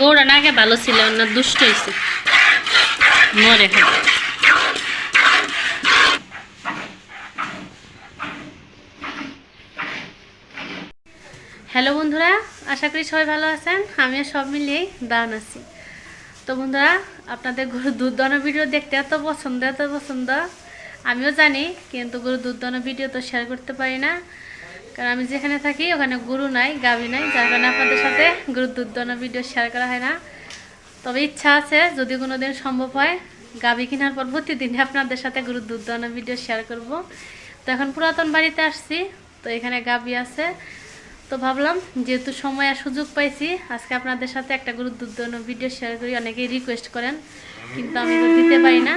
গৌড়া না ভালো ছিল, না দুষ্ট হয়েছে মরে হ্যালো বন্ধুরা, আশা করি সবাই ভালো আছেন। আমিও সব মিলিয়েই দান আছি। তো বন্ধুরা, আপনাদের গরু দুধ ভিডিও দেখতে এত পছন্দ এত পছন্দ। আমিও জানি, কিন্তু গরু দুধ ভিডিও তো শেয়ার করতে পারি না। কারণ আমি যেখানে থাকি, ওখানে গরু নাই, গাভী নাই, যার কারণে আপনাদের সাথে গরুর দুধ ভিডিও শেয়ার করা হয় না। তবে ইচ্ছা আছে, যদি কোনো দিন সম্ভব হয়, গাভী কেনার পর প্রতিদিনই আপনাদের সাথে গরুর দুধ ভিডিও শেয়ার করব। তো এখন পুরাতন বাড়িতে আসছি, তো এখানে গাভী আছে। তো ভাবলাম, যেহেতু সময় আর সুযোগ পাইছি, আজকে আপনাদের সাথে একটা দোয়ানো ভিডিও শেয়ার করি। অনেকেই রিকোয়েস্ট করেন, কিন্তু আমি দিতে পারি না।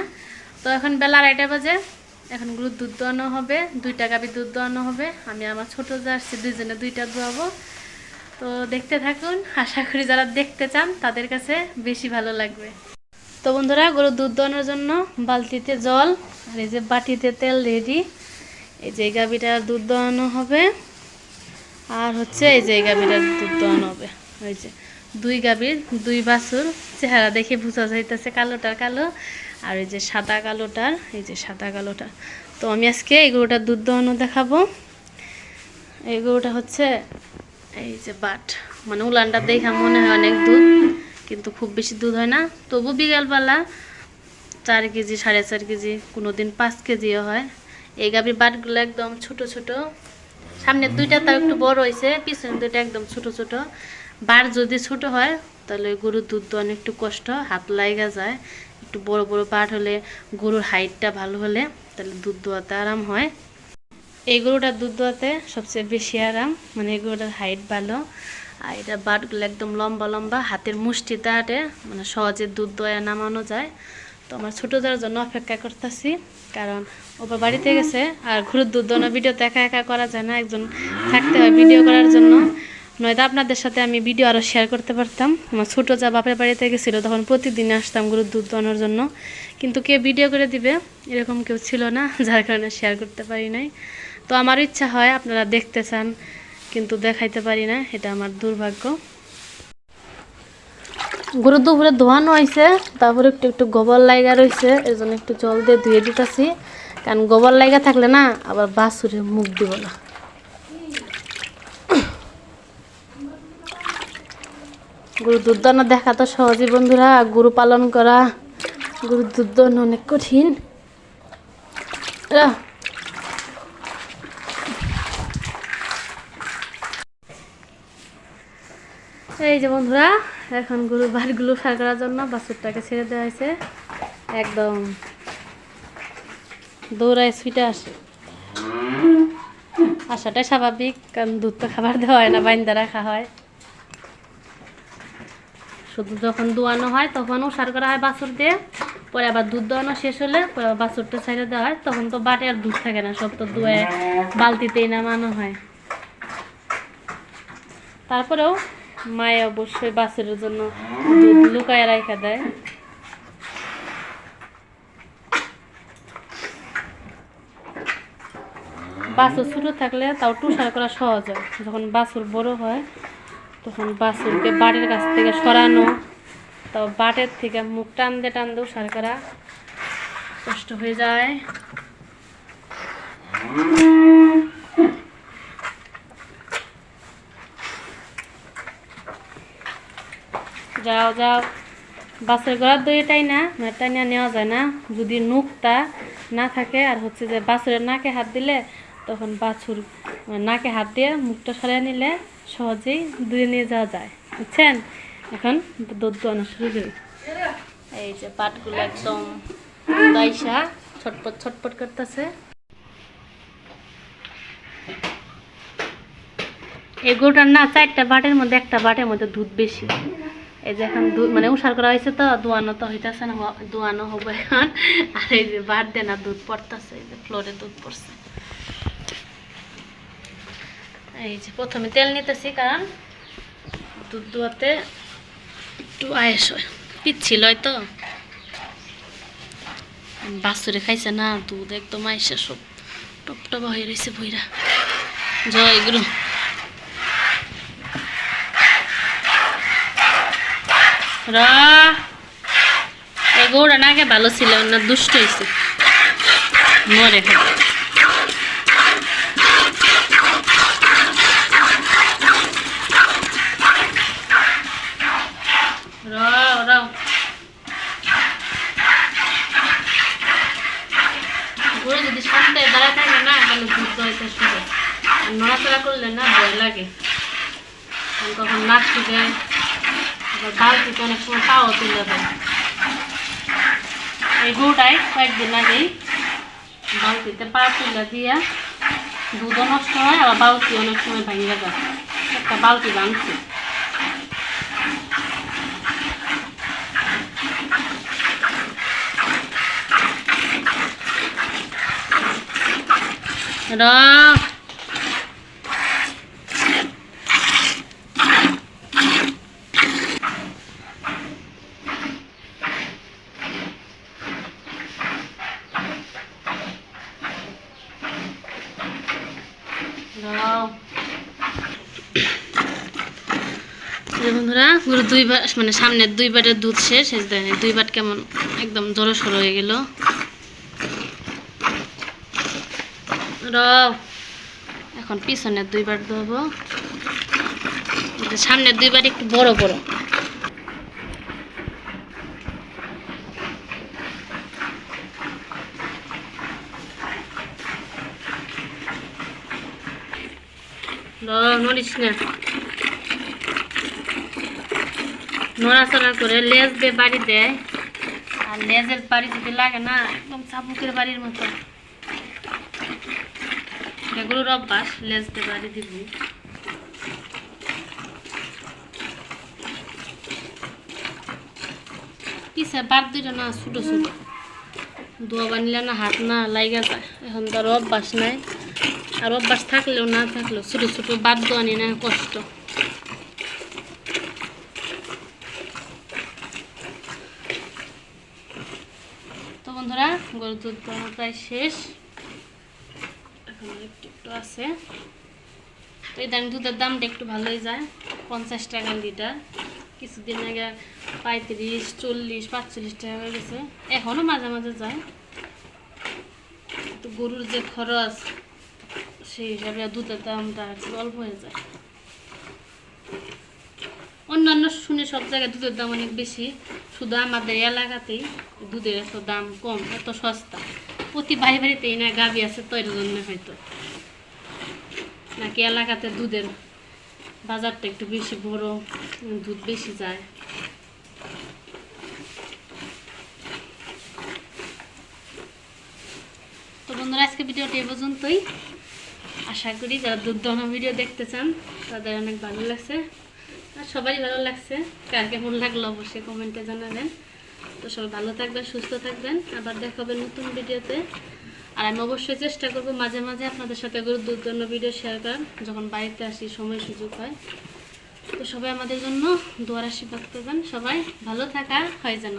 তো এখন বেলা আড়াইটা বাজে। এখন গরুর দুধ দোয়ানো হবে দুইটা গাভীর দুধ দোয়ানো হবে। আমি আমার ছোটো আসছি, দুইজনে দুইটা দোয়াবো তো দেখতে থাকুন, আশা করি যারা দেখতে চান, তাদের কাছে বেশি ভালো লাগবে। তো বন্ধুরা, গরুর দুধ দোয়ানোর জন্য বালতিতে জল আর এই যে বাটিতে তেল রেডি এই যে গাভীটার দুধ দোয়ানো হবে। আর হচ্ছে এই যে এই গাভীটার দুধ দোয়ানো হবে। ওই যে দুই গাভীর, দুই বাছুর চেহারা দেখে বোঝা যাইতেছে কালোটার কালো আর এই যে সাদা কালোটার, এই যে সাদা কালোটা তো আমি আজকে এই গরুটার দুধ দোয়ানো দেখাবো। এই গরুটা হচ্ছে এই যে বাট। মানে উলানটা দেখা মনে হয় অনেক দুধ, কিন্তু খুব বেশি দুধ হয় না। তবু বিকালবেলা চার কেজি, সাড়ে চার কেজি কোনো দিন পাঁচ কেজিও হয়। এই গাভীর বাটগুলো একদম ছোট ছোট। সামনের দুইটা তাও একটু বড় হয়েছে পিছনে দুইটা একদম ছোট ছোট। বার যদি ছোট হয়, তাহলে গরুর দুধ দোয়ানো একটু কষ্ট, হাত লাইগা যায়। একটু বড় বড় বাট হলে গরুর হাইটটা ভালো হলে তাহলে দুধ দোয়াতে আরাম হয়। এই গরুটার দুধ দোয়াতে সবচেয়ে বেশি আরাম মানে এই গরুটার হাইট ভালো। আর এটা বাটগুলো একদম লম্বা লম্বা, হাতের মুষ্টিতে আটে মানে সহজে দুধ দোয়া নামানো যায়। তো আমার ছোটো যাওয়ার জন্য অপেক্ষা করতেছি, কারণ ওপর বাড়িতে গেছে, আর ঘুরুর দুধ দোয়ানো ভিডিও একা একা করা যায় না, একজন থাকতে হয় ভিডিও করার জন্য। নয়তো আপনাদের সাথে আমি ভিডিও আরও শেয়ার করতে পারতাম। আমার ছোটো যা বাপের বাড়িতে গেছিল, তখন প্রতিদিন আসতাম গরুর দুধ দোয়ানোর জন্য। কিন্তু কে ভিডিও করে দিবে, এরকম কেউ ছিল না, যার কারণে শেয়ার করতে পারি নাই। তো আমার ইচ্ছা হয় আপনারা দেখতে চান, কিন্তু দেখাইতে পারি না, এটা আমার দুর্ভাগ্য। গরু দুপুরে ধোয়ানো হয়েছে, তারপরে একটু একটু গোবর লাইগা রয়েছে, এর জন্য একটু জল দিয়ে ধুয়ে দিতেছি। কারণ গোবর লাইগা থাকলে না, আবার বাসুরে মুখ দিব না। গরু দুধ দেখা তো সহজই, বন্ধুরা। গরু পালন করা গরু দুধ অনেক কঠিন। এই যে বন্ধুরা, এখন গরু বাড়িগুলো সার করার জন্য বাছুরটাকে ছেড়ে দেওয়া হয়েছে। একদম দৌড়ায় আসে। আসাটাই স্বাভাবিক, কারণ দুধ তো খাবার দেওয়া হয় না, বাইন্দা রাখা হয়। শুধু যখন দোয়ানো হয়, তখন সার করা হয় বাছুর দিয়ে। পরে আবার দুধ দোয়ানো শেষ হলে পরে বাছুরটা ছেড়ে দেওয়া হয়। তখন তো বাটে আর দুধ থাকে না, সব তো দুয়ে বালতিতেই নামানো হয়। তারপরেও মায়ে অবশ্যই বাছুরের জন্য দুধ লুকায় রাখা দেয়। বাছুর ছোটো থাকলে তাও টুসার করা সহজ হয়। যখন বাছুর বড় হয় তখন বাছুরকে বাড়ির কাছ থেকে সরানো। তো বাটের থেকে মুখ টানতে টানতেও সার করা কষ্ট হয়ে যায়। যাও যাও। বাসের গলার দই টাই না মানে টাইনা নেওয়া যায় না। যদি নুকটা না থাকে, আর হচ্ছে যে বাছুরের নাকে হাত দিলে তখন বাছুর মানে নাকে হাত দিয়ে মুখটা সরিয়ে নিলে সহজেই দুয়ে নিয়ে যাওয়া যায়। বুঝছেন? এখন দুধ দোয়ানো শুরু করি। এই যে পাটগুলো একদম দাইসা ছটপট ছটপট করতেছে। এই গরুটার না চারটা বাটের মধ্যে, একটা বাটের মধ্যে দুধ বেশি। এই যে এখন দুধ মানে উষার করা হয়েছে তো, দোয়ানো তো হইতেছে না দোয়ানো হবে এখন। আর এই যে বাট দেনা দুধ পড়তেছে, এই যে ফ্লোরে দুধ পড়ছে। এই যে প্রথমে তেল নিতেছি, কারণ দুধ দোয়াতে একটু আয়েস হয়। পিচ্ছিল তো। বাছুরে খাইছে না, দুধ একদম আইসে সব টপ টপা হয়ে রয়েছে বইরা জয় গুরু। র না আগে ভালো ছিল, না দুষ্ট হয়েছে মরে খায় রাও রাও গরু যদি সন্ধ্যায় দাঁড়ায় থাকে না তাহলে যুদ্ধ হইতে শুরু আর নড়াচড়া করলে না ভয় লাগে কারণ কখন নাচ টুকে আবার বালতিতে অনেক সময় পাও তুলে দেয় এই গরুটাই কয়েকদিন আগেই বালতিতে পা তুলে দিয়া দুধও নষ্ট হয় আবার বালতি অনেক সময় ভাঙিয়ে যায় একটা বালতি ভাঙছে রাখ দাও এই বন্ধুরা গরু দুই বার মানে সামনের দুই বাটের দুধ শেষ শেষ দেয় দুই বাট কেমন একদম জড়ো সরো হয়ে গেল। এখন পিছনের দুই বার দেবো সামনের দুই বার একটু বড় বড়। নড়িস না। নড়াচড়া করে লেজ দিয়ে বাড়ি দেয়। আর লেজের বাড়ি যদি লাগে না, একদম চাবুকের বাড়ির মতো। এগুলোর অভ্যাস, লেজ দিয়ে বাড়ি দিবি। পিছে বার দুইটা না, ছোটো ছোটো। দোয়া বানিলে না হাত না লাইগা যায়। এখন তো আর অভ্যাস নাই। আর অভ্যাস থাকলেও না থাকলেও ছোটো ছোটো বাদ দোয়ানি না কষ্ট তো বন্ধুরা গরুর দুধ দোয়ানো প্রায় শেষ। এখন একটু একটু আছে। তো এই দামি দুধের দামটা একটু ভালোই যায়, পঞ্চাশ টাকা লিটার। কিছুদিন আগে পঁয়ত্রিশ, চল্লিশ, পাঁচচল্লিশ টাকা হয়ে গেছে। এখনও মাঝে মাঝে যায়। তো গরুর যে খরচ, সেই হিসাবে দুধের দামটা অল্প হয়ে যায়। অন্যান্য শুনে সব জায়গায় দুধের দাম অনেক বেশি। শুধু আমাদের এলাকাতেই দুধের এত দাম কম, এত সস্তা। প্রতি বাড়ি বাড়িতেই না গাবি আছে তো এর জন্য হয়তো। নাকি এলাকাতে দুধের বাজারটা একটু বেশি বড়, দুধ বেশি যায়। তো বন্ধুরা, আজকে ভিডিওটি এই পর্যন্তই। আশা করি যারা দুধ দহন ভিডিও দেখতে চান, তাদের অনেক ভালো লাগছে। আর সবারই ভালো লাগছে। কার কেমন লাগল অবশ্যই কমেন্টে জানাবেন। তো সবাই ভালো থাকবেন, সুস্থ থাকবেন। আবার দেখা হবে নতুন ভিডিওতে। আর আমি অবশ্যই চেষ্টা করব মাঝে মাঝে আপনাদের সাথে জন্য ভিডিও শেয়ার করার, যখন বাড়িতে আসি, সময় সুযোগ হয়। তো সবাই আমাদের জন্য দোয়ার আশীর্বাদ করবেন। সবাই ভালো থাকা হয় যেন।